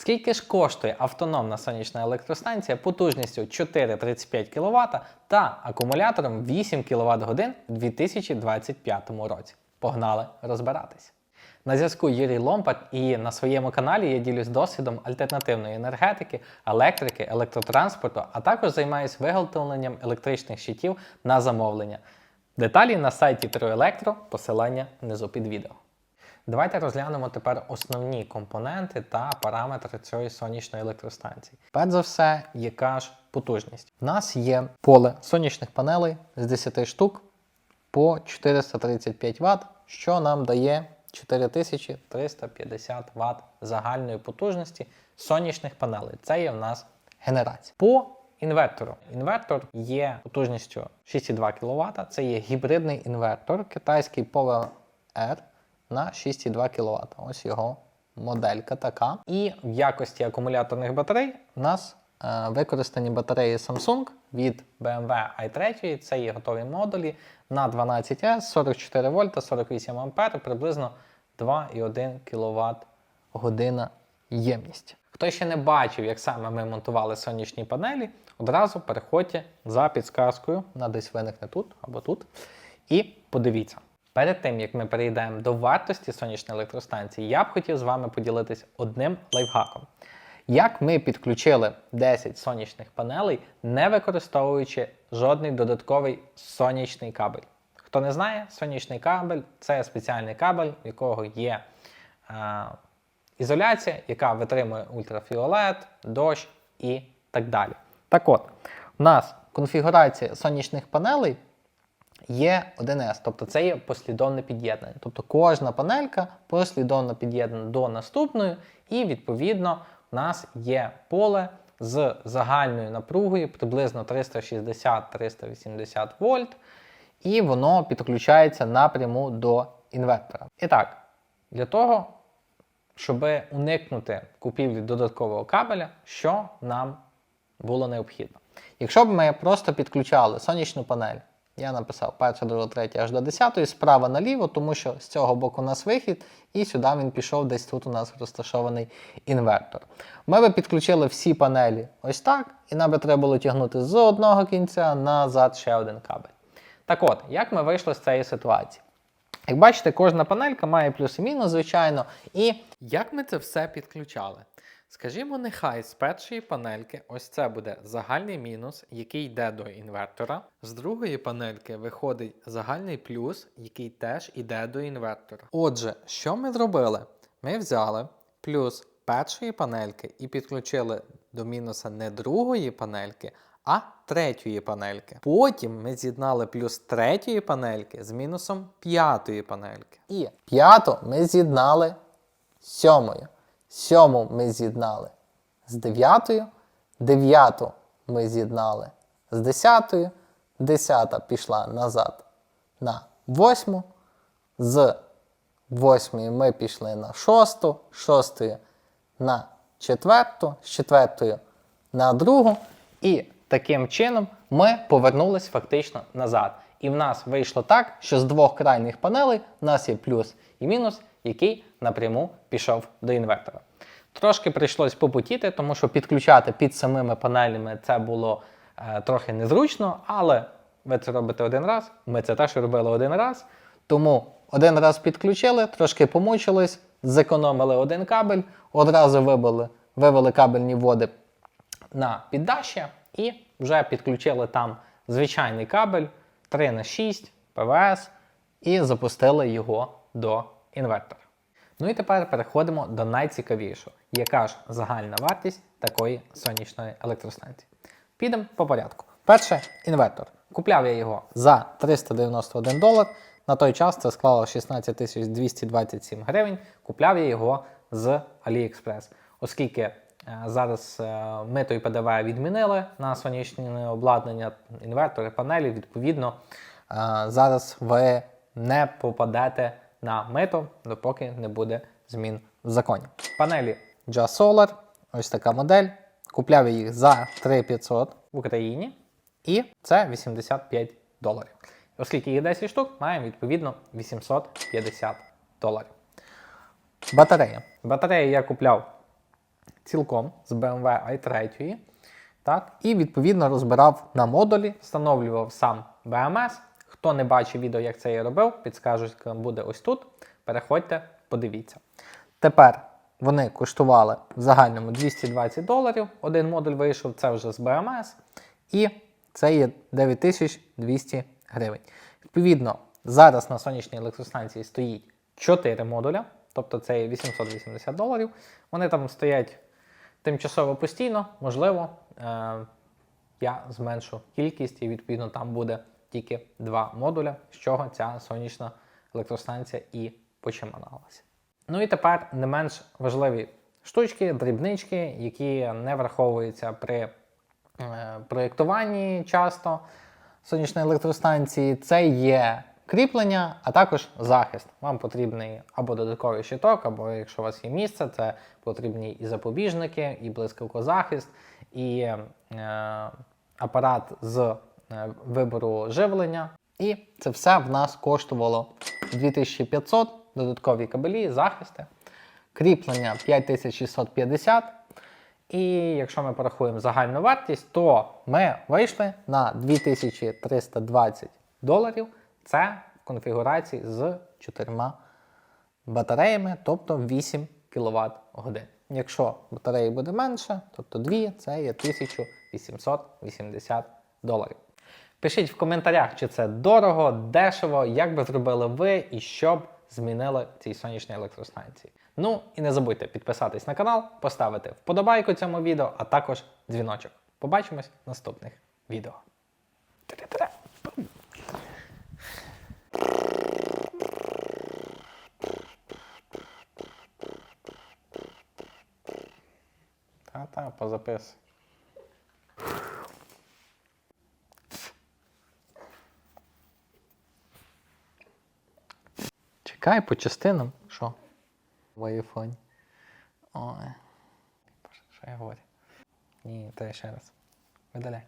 Скільки ж коштує автономна сонячна електростанція потужністю 4,35 кВт та акумулятором 8 кВт годин у 2025 році? Погнали розбиратись. На зв'язку Юрій Ломпак і на своєму каналі я ділюсь досвідом альтернативної енергетики, електрики, електротранспорту, а також займаюся виготовленням електричних щитів на замовлення. Деталі на сайті TrueElectro, посилання внизу під відео. Давайте розглянемо тепер основні компоненти та параметри цієї сонячної електростанції. Перш за все, яка ж потужність? У нас є поле сонячних панелей з 10 штук по 435 Вт, що нам дає 4350 Вт загальної потужності сонячних панелей. Це є в нас генерація. По інвертору. Інвертор є потужністю 6,2 кВт. Це є гібридний інвертор, китайський Power R на 6,2 кВт. Ось його моделька така. І в якості акумуляторних батарей у нас е, використані батареї Samsung від BMW i3. Це є готові модулі на 12S, 44 вольта, 48 ампер, приблизно 2,1 кВт година ємність. Хто ще не бачив, як саме ми монтували сонячні панелі, одразу переходьте за підсказкою, вона десь виникне тут або тут. І подивіться. Перед тим як ми перейдемо до вартості сонячної електростанції, я б хотів з вами поділитися одним лайфхаком. Як ми підключили 10 сонячних панелей, не використовуючи жодний додатковий сонячний кабель. Хто не знає, сонячний кабель це спеціальний кабель, в якого є е, ізоляція, яка витримує ультрафіолет, дощ і так далі. Так от, у нас конфігурація сонячних панелей є 1С, тобто це є послідовне під'єднання. Тобто кожна панелька послідовно під'єднана до наступної, і відповідно у нас є поле з загальною напругою приблизно 360-380 вольт, і воно підключається напряму до інвертора. І так, для того, щоб уникнути купівлі додаткового кабеля, що нам було необхідно. Якщо б ми просто підключали сонячну панель, я написав перша, друга, третя аж до 10, справа наліво, тому що з цього боку у нас вихід, і сюди він пішов, десь тут у нас розташований інвертор. Ми би підключили всі панелі ось так, і нам би треба було тягнути з одного кінця назад ще один кабель. Так от, як ми вийшли з цієї ситуації? Як бачите, кожна панелька має плюс і мінус, звичайно. І як ми це все підключали? Скажімо, нехай з першої панельки ось це буде загальний мінус, який йде до інвертора. З другої панельки виходить загальний плюс, який теж йде до інвертора. Отже, що ми зробили? Ми взяли плюс першої панельки і підключили до мінуса не другої панельки, а третьої панельки. Потім ми з'єднали плюс третьої панельки з мінусом п'ятої панельки. І п'яту ми з'єднали з сьомою. Сьому ми з'єднали з дев'ятою, дев'яту ми з'єднали з десятою, десята пішла назад на восьму, з восьмої ми пішли на шосту, шостої на четверту, з четвертою на другу. І таким чином ми повернулись фактично назад. І в нас вийшло так, що з двох крайніх панелей в нас є плюс і мінус, який напряму пішов до інвертора. Трошки прийшлось попутіти, тому що підключати під самими панелями це було е, трохи незручно, але ви це робите один раз, ми це теж робили один раз. Тому один раз підключили, трошки помучились, зекономили один кабель, одразу вибили, вивели кабельні води на піддаща і вже підключили там звичайний кабель 3 на 6 ПВС і запустили його до інвертора. Ну і тепер переходимо до найцікавішого, яка ж загальна вартість такої сонячної електростанції. Підемо по порядку. Перше інвертор. Купляв я його за 391 долар. На той час це склало 16 227 гривень. Купляв я його з AliExpress, оскільки зараз е, мито і ПДВ відмінили на сонячне обладнання, інвертори, панелі. Відповідно, е, зараз ви не попадете на мито, допоки не буде змін в законі. Панелі Just Solar, ось така модель. Купляв я їх за 3500 в Україні, і це 85 доларів. Оскільки їх 10 штук, маємо відповідно 850 доларів. Батарея. Батарею я купляв цілком з BMW i3. Так, і відповідно розбирав на модулі, встановлював сам BMS. Хто не бачив відео, як це я робив, підскажуть, буде ось тут. Переходьте, подивіться. Тепер вони коштували в загальному 220 доларів. Один модуль вийшов, це вже з BMS. І це є 9200 гривень. Відповідно, зараз на сонячній електростанції стоїть 4 модуля, тобто це є 880 доларів. Вони там стоять тимчасово постійно, можливо, е- я зменшу кількість, і відповідно там буде тільки два модуля, з чого ця сонячна електростанція і починалася. Ну і тепер не менш важливі штучки, дрібнички, які не враховуються при е, проєктуванні часто сонячної електростанції. Це є кріплення, а також захист. Вам потрібний або додатковий щиток, або якщо у вас є місце, це потрібні і запобіжники, і блискавкозахист, і е, апарат з е, вибору живлення. І це все в нас коштувало 2500, додаткові кабелі, захисти, кріплення 5650. І якщо ми порахуємо загальну вартість, то ми вийшли на 2320 доларів. Це в конфігурації з чотирма батареями, тобто 8 кВт годин. Якщо батареї буде менше, тобто 2, це є 1880 доларів. Пишіть в коментарях, чи це дорого, дешево, як би зробили ви і що б змінили цій сонячній електростанції. Ну і не забудьте підписатись на канал, поставити вподобайку цьому відео, а також дзвіночок. Побачимось в наступних відео. Тре-тре. Та-та, позаписуй. Чекай по частинам. Що? В айфоні. Ой. Що я говорю? Ні, то ще раз. Видаляй.